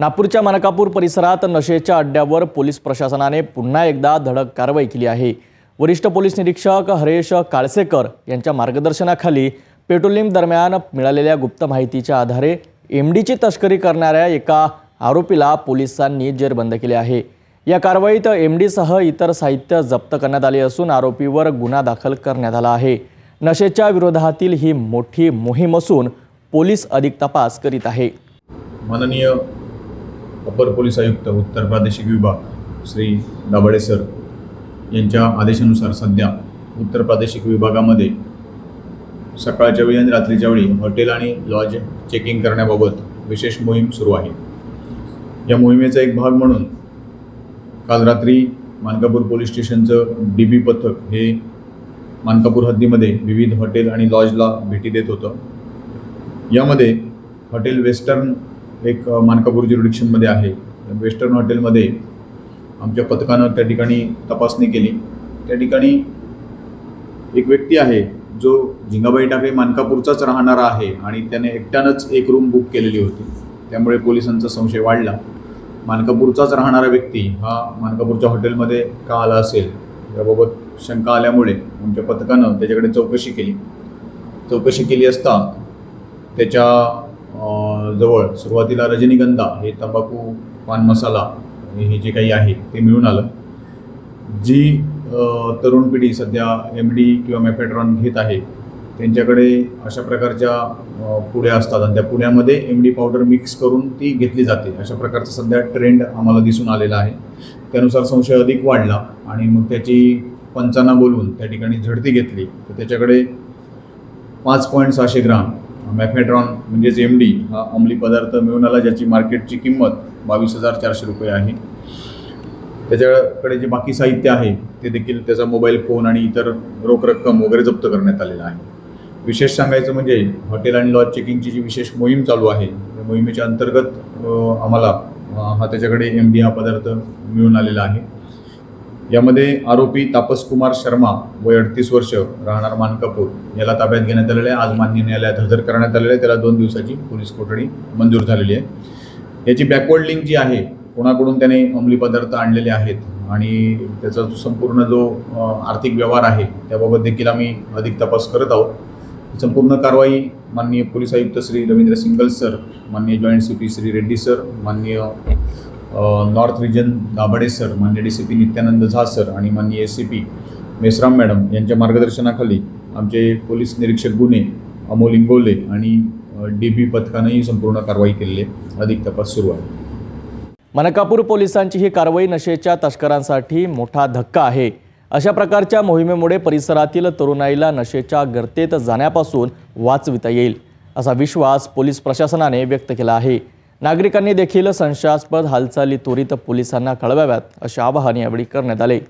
नागपूरच्या मनकापूर परिसरात नशेच्या अड्ड्यावर पोलीस प्रशासनाने पुन्हा एकदा धडक कारवाई केली आहे. वरिष्ठ पोलीस निरीक्षक हरेश काळसेकर यांच्या मार्गदर्शनाखाली पेट्रोलिंग दरम्यान मिळालेल्या गुप्त माहितीच्या आधारे एम डीची तस्करी करणाऱ्या एका आरोपीला पोलिसांनी जेरबंद केले आहे. या कारवाईत एम डीसह इतर साहित्य जप्त करण्यात आले असून आरोपीवर गुन्हा दाखल करण्यात आला आहे. नशेच्या विरोधातील ही मोठी मोहीम असून पोलीस अधिक तपास करीत आहे. माननीय अपर पोलीस आयुक्त उत्तर प्रादेशिक विभाग श्री दाभाडे सर यांच्या आदेशानुसार सध्या उत्तर प्रादेशिक विभागामध्ये सकाळच्या वेळी आणि रात्रीच्या वेळी हॉटेल आणि लॉज चेकिंग करण्याबाबत विशेष मोहीम सुरू आहे. या मोहिमेचा एक भाग म्हणून काल रात्री मानकापूर पोलीस स्टेशनचं डी बी पथक हे मानकापूर हद्दीमध्ये विविध हॉटेल आणि लॉजला भेटी देत होतं. यामध्ये हॉटेल वेस्टर्न एक मानकापूर ज्युरिडिक्शनमध्ये आहे. वेस्टर्न हॉटेलमध्ये आमच्या पथकानं त्या ठिकाणी तपासणी केली. त्या ठिकाणी एक व्यक्ती आहे जो झिंगाबाई ठाकरे मानकापूरचाच राहणारा आहे आणि त्याने एकट्यानंच एक रूम बुक केलेली होती. त्यामुळे पोलिसांचा संशय वाढला. मानकापूरचाच राहणारा व्यक्ती हा मानकापूरच्या हॉटेलमध्ये का आला असेल याबाबत शंका आल्यामुळे आमच्या पथकानं त्याच्याकडे चौकशी केली. चौकशी केली असता त्याच्या जवळ सुरुवातीला रजनीगंधा हे तंबाखू पान मसाला हे जे काही आहे ते मिळून आलं. जी तरुण पिढी सध्या एम डी किंवा मेफेड्रॉन घेत आहे त्यांच्याकडे अशा प्रकारच्या पुड्या असतात आणि त्या पुण्यामध्ये एम डी पावडर मिक्स करून ती घेतली जाते. अशा प्रकारचा सध्या ट्रेंड आम्हाला दिसून आलेला आहे. त्यानुसार संशय अधिक वाढला आणि मग त्याची पंचांना बोलवून त्या ठिकाणी झडती घेतली. तर त्याच्याकडे पाच पॉईंट सहाशे ग्राम मॅफेड्रॉन म्हणजेच एम डी हा अंमली पदार्थ मिळून आला ज्याची मार्केटची किंमत बावीस हजार चारशे रुपये आहे. त्याच्याकडे जे बाकी साहित्य आहे ते देखील त्याचा मोबाईल फोन आणि इतर रोख रक्कम वगैरे जप्त करण्यात आलेला आहे. विशेष सांगायचं म्हणजे हॉटेल आणि लॉज चेकिंगची जी विशेष मोहीम चालू आहे त्या मोहिमेच्या अंतर्गत आम्हाला हा त्याच्याकडे एम डी हा पदार्थ मिळून आलेला आहे. यामध्ये आरोपी तापस कुमार शर्मा वय अडतीस वर्ष राहणार मानकापूर. याला ताब्यात घेण्यात आलेलं आहे. आज मान्य न्यायालयात हजर करण्यात आलेलं आहे. त्याला दोन दिवसाची पोलीस कोठडी मंजूर झालेली आहे. याची बॅकवर्ड लिंक जी आहे कोणाकडून त्याने अंमली पदार्थ आणलेले आहेत आणि त्याचा जो संपूर्ण जो आर्थिक व्यवहार आहे त्याबाबत देखील आम्ही अधिक तपास करत आहोत. संपूर्ण कारवाई माननीय पोलीस आयुक्त श्री रवींद्र सिंगल सर माननीय joint C P Shri Reddy sir माननीय नॉर्थ रिजन दाभाडे सर मान्य D C P Nityanand Jha sir आणि माननीय S C P Meshram madam यांच्या मार्गदर्शनाखाली आमचे पोलीस निरीक्षक गुन्हे अमोल इंगोले आणि डी बी पथकानंही संपूर्ण कारवाई केलेली आहे. अधिक तपास सुरू आहे. मनकापूर पोलिसांची ही कारवाई नशेच्या तस्करांसाठी मोठा धक्का आहे. अशा प्रकारच्या मोहिमेमुळे परिसरातील तरुणाईला नशेच्या गर्तेत जाण्यापासून वाचविता येईल असा विश्वास पोलीस प्रशासनाने व्यक्त केला आहे. नागरिकांनी देखील संशयास्पद हालचाली त्वरित पोलिसांना कळवाव्यात असे आवाहन यावेळी करण्यात आले.